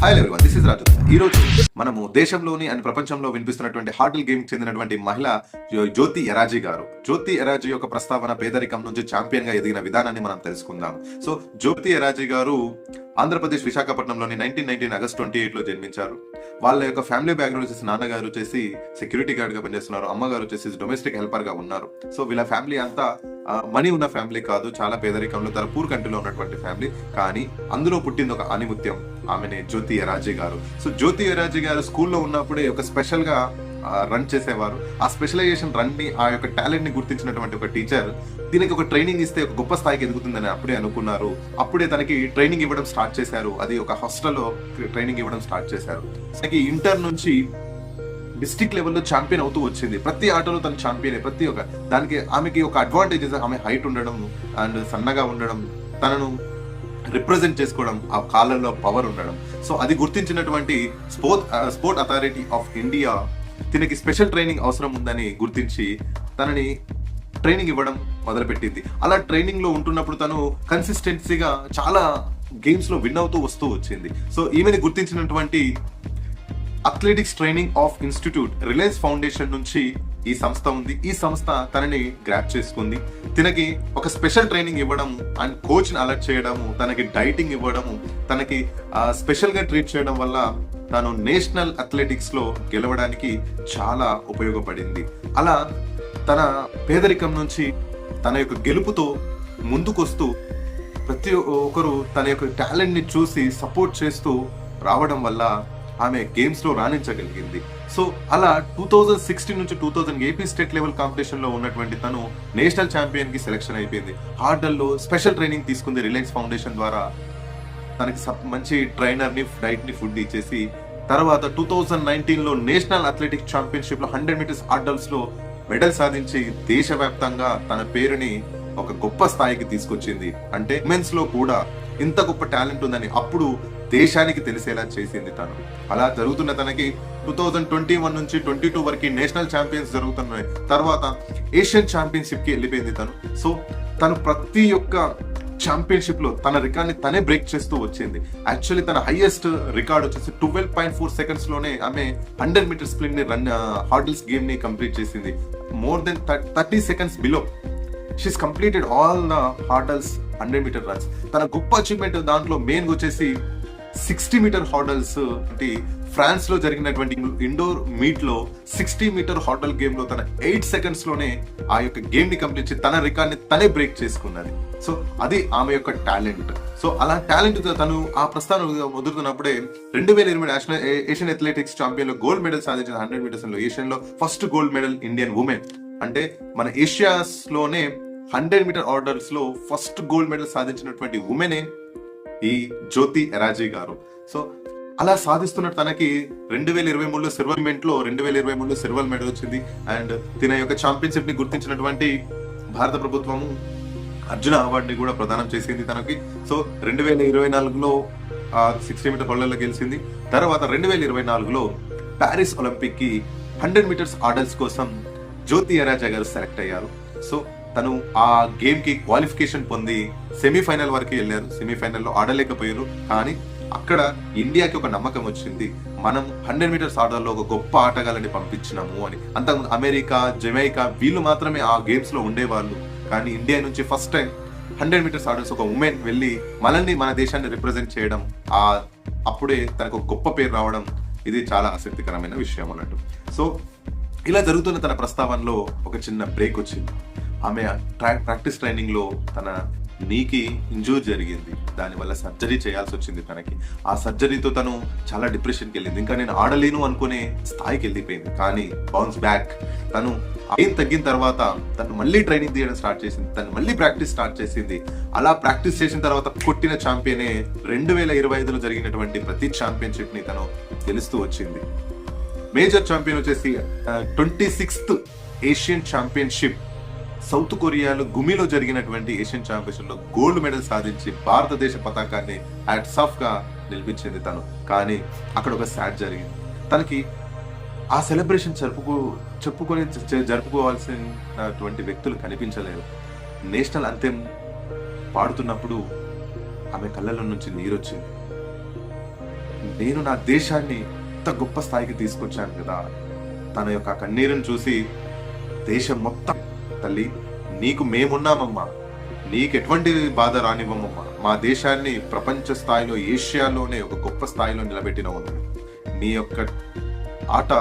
Hi everyone this is Raju ఈ రోజు మనము దేశంలోని అండ్ ప్రపంచంలో వినిపిస్తున్నటువంటి హార్టిల్ గేమ్ చెందినటువంటి మహిళ జ్యోతి ఎరాజీ గారు. జ్యోతి ఎరాజీ యొక్క ప్రస్తావన పేదరికం నుంచి ఛాంపియన్గా ఎదిగిన విధానాన్ని మనం తెలుసుకుందాం. సో జ్యోతి ఎరాజీ గారు ఆంధ్రప్రదేశ్ విశాఖపట్నంలోని నైన్టీన్ నైన్టీన్ ఆగస్ట్ ట్వంటీ ఎయిట్లో జన్మించారు. వాళ్ళ యొక్క ఫ్యామిలీ బ్యాక్గ్రౌండ్ వచ్చేసి నాన్నగారు వచ్చేసి సెక్యూరిటీ గార్డ్గా పనిచేస్తున్నారు. అమ్మగారు వచ్చేసి డొమెస్టిక్ హెల్పర్గా ఉన్నారు. సో వీళ్ళ ఫ్యామిలీ అంతా మనీ ఉన్న ఫ్యామిలీ కాదు. చాలా పేదరికంలో తన పూర్ కంట్రీలో ఉన్నటువంటి ఫ్యామిలీ. కానీ అందులో పుట్టింది ఒక ఆనిముత్యం. ఆమెనే జ్యోతి ఎరాజీ గారు. సో జ్యోతి ఎరాజీ గారు స్కూల్లో ఉన్నప్పుడే ఒక స్పెషల్గా రన్ చేసేవారు. ఆ స్పెషలైజేషన్ రన్ని ఆ యొక్క టాలెంట్ని గుర్తించినటువంటి ఒక టీచర్ దీనికి ఒక ట్రైనింగ్ ఇస్తే ఒక గొప్ప స్థాయికి ఎదుగుతుందని అప్పుడే అనుకున్నారు. అప్పుడే తనకి ట్రైనింగ్ ఇవ్వడం స్టార్ట్ చేశారు. అది ఒక హాస్టల్లో ట్రైనింగ్ ఇవ్వడం స్టార్ట్ చేశారు. తనకి ఇంటర్ నుంచి డిస్ట్రిక్ట్ లెవెల్లో ఛాంపియన్ అవుతూ వచ్చింది. ప్రతి ఆటలో తను ఛాంపియన్. ప్రతి ఒక్క దానికి ఆమెకి ఒక అడ్వాంటేజెస్ ఆమె హైట్ ఉండడం అండ్ సన్నగా ఉండడం తనను రిప్రజెంట్ చేసుకోవడం ఆ కాలంలో పవర్ ఉండడం. సో అది గుర్తించినటువంటి sport sport authority of India తినకి special training అవసరం ఉందని గుర్తించి తనని ట్రైనింగ్ ఇవ్వడం మొదలుపెట్టింది. అలా ట్రైనింగ్లో ఉంటున్నప్పుడు తను కన్సిస్టెన్సీగా చాలా గేమ్స్లో విన్ అవుతూ వస్తూ వచ్చింది. సో ఈమెని గుర్తించినటువంటి athletics training of institute Reliance Foundation నుంచి ఈ సంస్థ ఉంది. ఈ సంస్థ తనని గ్రాప్ చేసుకుంది. తనకి ఒక స్పెషల్ ట్రైనింగ్ ఇవ్వడం అండ్ కోచ్ని అలర్ట్ చేయడము తనకి డైటింగ్ ఇవ్వడము తనకి స్పెషల్గా ట్రీట్ చేయడం వల్ల తను నేషనల్ అథ్లెటిక్స్లో గెలవడానికి చాలా ఉపయోగపడింది. అలా తన పేదరికం నుంచి తన యొక్క గెలుపుతో ముందుకొస్తూ ప్రతి ఒక్కరు తన యొక్క టాలెంట్ని చూసి సపోర్ట్ చేస్తూ రావడం వల్ల ఆమె గేమ్స్లో రాణించగలిగింది. సో అలా టూ థౌజండ్ సిక్స్టీన్ నుంచి two thousand AP state level కాంపిటీషన్లో ఉన్నటువంటి తను నేషనల్ ఛాంపియన్కి సెలెక్షన్ అయిపోయింది. హార్డల్లో స్పెషల్ ట్రైనింగ్ తీసుకుంది రిలయన్స్ ఫౌండేషన్ ద్వారా. తనకి మంచి ట్రైనర్ని డైట్ని ఫుడ్ ఇచ్చేసి తర్వాత టూ థౌజండ్ నైన్టీన్లో నేషనల్ అథ్లెటిక్ ఛాంపియన్షిప్లో హండ్రెడ్ మీటర్స్ హర్డల్స్లో మెడల్ సాధించి దేశవ్యాప్తంగా తన పేరుని ఒక గొప్ప స్థాయికి తీసుకొచ్చింది. అంటే ఉమెన్స్లో కూడా ఇంత గొప్ప టాలెంట్ ఉందని అప్పుడు దేశానికి తెలిసేలా చేసింది తను. అలా జరుగుతున్న తనకి టూ థౌజండ్ ట్వంటీ వన్ నుంచి ట్వంటీ టూ వరకు నేషనల్ ఛాంపియన్స్ జరుగుతున్నాయి. తర్వాత ఏషియన్ ఛాంపియన్షిప్కి వెళ్ళిపోయింది తను. సో తను ప్రతి ఒక్క ఛాంపియన్షిప్లో తన రికార్డ్ని తనే బ్రేక్ చేస్తూ వచ్చింది. యాక్చువల్లీ తన హైయెస్ట్ రికార్డ్ వచ్చేసి ట్వెల్వ్ పాయింట్ ఫోర్ సెకండ్స్లోనే ఆమె హండ్రెడ్ మీటర్ స్ప్రింట్ని రన్ హార్డిల్స్ గేమ్ని కంప్లీట్ చేసింది. More than thirty seconds below she's completed all the hurdles hundred meter runs. తన గొప్ప అచీవ్మెంట్ దాంట్లో మెయిన్ వచ్చేసి సిక్స్టీ మీటర్ హార్డల్స్ అంటే ఫ్రాన్స్లో జరిగినటువంటి ఇండోర్ మీట్లో సిక్స్టీ మీటర్ హార్డల్ గేమ్లో తన ఎయిట్ సెకండ్స్లోనే ఆ యొక్క గేమ్ని కంప్లీట్ చేసి తన రికార్డ్ని తనే బ్రేక్ చేసుకున్నది. సో అది ఆమె యొక్క టాలెంట్. సో అలా టాలెంట్ తను ఆ ప్రస్థానం మొదలుతున్నప్పుడే రెండు వేల ఇరవై నేషనల్ ఏషియన్ అథ్లెటిక్స్ ఛాంపియన్లో గోల్డ్ మెడల్ సాధించిన హండ్రెడ్ మీటర్స్లో ఏషియన్లో first gold medal Indian women. అంటే మన ఏషియాస్లోనే హండ్రెడ్ మీటర్ ఆర్డర్స్లో ఫస్ట్ గోల్డ్ మెడల్ సాధించినటువంటి ఉమెనే ఈ జ్యోతి ఎరాజీ గారు. సో అలా సాధిస్తున్న తనకి రెండు వేల ఇరవై మూడులో సిల్వర్ ఈవెంట్లో రెండు వేల ఇరవై మూడులో సిల్వర్ మెడల్ వచ్చింది. అండ్ తిన యొక్క ఛాంపియన్షిప్ని గుర్తించినటువంటి భారత ప్రభుత్వము అర్జున అవార్డుని కూడా ప్రదానం చేసింది తనకి. సో రెండు వేల ఇరవై నాలుగులో సిక్స్టీ మీటర్ పళ్ళల్లో గెలిచింది. తర్వాత రెండు వేల ఇరవై నాలుగులో ప్యారిస్ ఒలింపిక్కి హండ్రెడ్ మీటర్స్ ఆర్డర్స్ కోసం జ్యోతి ఎరాజా గారు సెలెక్ట్ అయ్యారు. సో తను ఆ గేమ్కి క్వాలిఫికేషన్ పొంది సెమీఫైనల్ వరకు వెళ్ళారు. సెమీఫైనల్లో ఆడలేకపోయారు. కానీ అక్కడ ఇండియాకి ఒక నమ్మకం వచ్చింది. మనం హండ్రెడ్ మీటర్స్ ఆర్డర్లో ఒక గొప్ప ఆటగాళ్ళని పంపించినాము అని. అంతకుముందు అమెరికా జమైకా వీళ్ళు మాత్రమే ఆ గేమ్స్లో ఉండేవాళ్ళు. కానీ ఇండియా నుంచి first time hundred meters hurdles ఒక ఉమెన్ వెళ్ళి మనల్ని మన దేశాన్ని రిప్రజెంట్ చేయడం ఆ అప్పుడే తనకు ఒక గొప్ప పేరు రావడం ఇది చాలా ఆసక్తికరమైన విషయం అన్నట్టు. సో ఇలా జరుగుతున్న తన ప్రస్తావనలో ఒక చిన్న బ్రేక్ వచ్చింది. ఆమె ట్రా- ప్రాక్టీస్ ట్రైనింగ్లో తన నీకి ఇంజూర్ జరిగింది. దానివల్ల సర్జరీ చేయాల్సి వచ్చింది తనకి. ఆ సర్జరీతో తను చాలా డిప్రెషన్కి వెళ్ళింది. ఇంకా నేను ఆడలేను అనుకునే స్థాయికి వెళ్ళిపోయింది. కానీ బౌన్స్ బ్యాక్. తను ఏం తగ్గిన తర్వాత తను మళ్ళీ ట్రైనింగ్ తీయడం స్టార్ట్ చేసింది. తను మళ్ళీ ప్రాక్టీస్ స్టార్ట్ చేసింది. అలా ప్రాక్టీస్ చేసిన తర్వాత కొట్టిన ఛాంపియనే రెండు వేల ఇరవై ఐదులో జరిగినటువంటి ప్రతి ఛాంపియన్షిప్ని తను గెలుస్తూ వచ్చింది. మేజర్ ఛాంపియన్ వచ్చేసి twenty sixth Asian championship south కొరియాలో గుమిలో జరిగినటువంటి ఏషియన్ ఛాంపియన్షిప్లో గోల్డ్ మెడల్ సాధించి భారతదేశ పతాకాన్ని హ్యాట్ సాఫ్గా నిలిపించింది తను. కానీ అక్కడ ఒక సాడ్ జరిగింది. తనకి ఆ సెలబ్రేషన్ జరుపుకో చెప్పుకొని జరుపుకోవాల్సినటువంటి వ్యక్తులు కనిపించలేరు. నేషనల్ అంతెం పాడుతున్నప్పుడు ఆమె కళ్ళలో నుంచి నీరొచ్చింది. నేను నా దేశాన్ని ఇంత గొప్ప స్థాయికి తీసుకొచ్చాను కదా. తన యొక్క కన్నీరుని చూసి దేశం మొత్తం తల్లి నీకు మేమున్నామమ్మా. నీకు ఎటువంటి బాధ రానివ్వమమ్మా. మా దేశాన్ని ప్రపంచ స్థాయిలో ఏషియాలోనే ఒక గొప్ప స్థాయిలో నిలబెట్టిన నీ యొక్క ఆట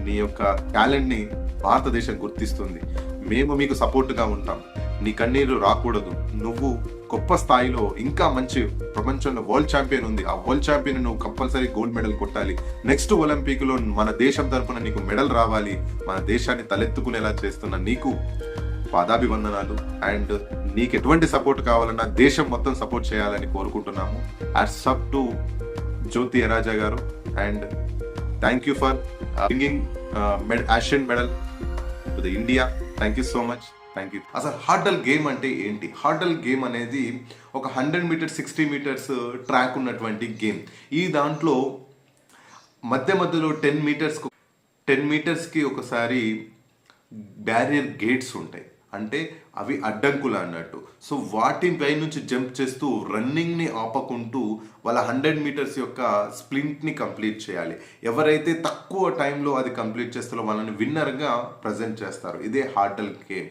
నీ యొక్క టాలెంట్ని భారతదేశం గుర్తిస్తుంది. మేము మీకు సపోర్ట్గా ఉంటాం. నీ కన్నీరు రాకూడదు. నువ్వు గొప్ప స్థాయిలో ఇంకా మంచి ప్రపంచంలో వరల్డ్ ఛాంపియన్ ఉంది. ఆ వరల్డ్ ఛాంపియన్ నువ్వు కంపల్సరీ గోల్డ్ మెడల్ కొట్టాలి. నెక్స్ట్ ఒలింపిక్లో మన దేశం తరఫున నీకు మెడల్ రావాలి. మన దేశాన్ని తలెత్తుకునేలా చేస్తున్న నీకు పాదాభివందనాలు. అండ్ నీకు ఎటువంటి సపోర్ట్ కావాలన్నా దేశం మొత్తం సపోర్ట్ చేయాలని కోరుకుంటున్నాము. యాట్స్ up to Jyothi Yarraji garu. And thank you for bringing med Asian medal to the India thank you so much thank you అసలు హార్డల్ గేమ్ అంటే ఏంటి? హార్డల్ గేమ్ అనేది ఒక hundred meters sixty meters track ఉన్నటువంటి game ఈ దాంట్లో మధ్య మధ్యలో టెన్ మీటర్స్ టెన్ మీటర్స్కి ఒకసారి బ్యారియర్ గేట్స్ ఉంటాయి. అంటే అవి అడ్డంకులు అన్నట్టు. సో వాటిపై నుంచి జంప్ చేస్తూ రన్నింగ్ని ఆపకుంటూ వాళ్ళ హండ్రెడ్ మీటర్స్ యొక్క స్ప్లింట్ని కంప్లీట్ చేయాలి. ఎవరైతే తక్కువ టైంలో అది కంప్లీట్ చేస్తారో వాళ్ళని విన్నర్గా ప్రజెంట్ చేస్తారు. ఇదే హార్డల్ గేమ్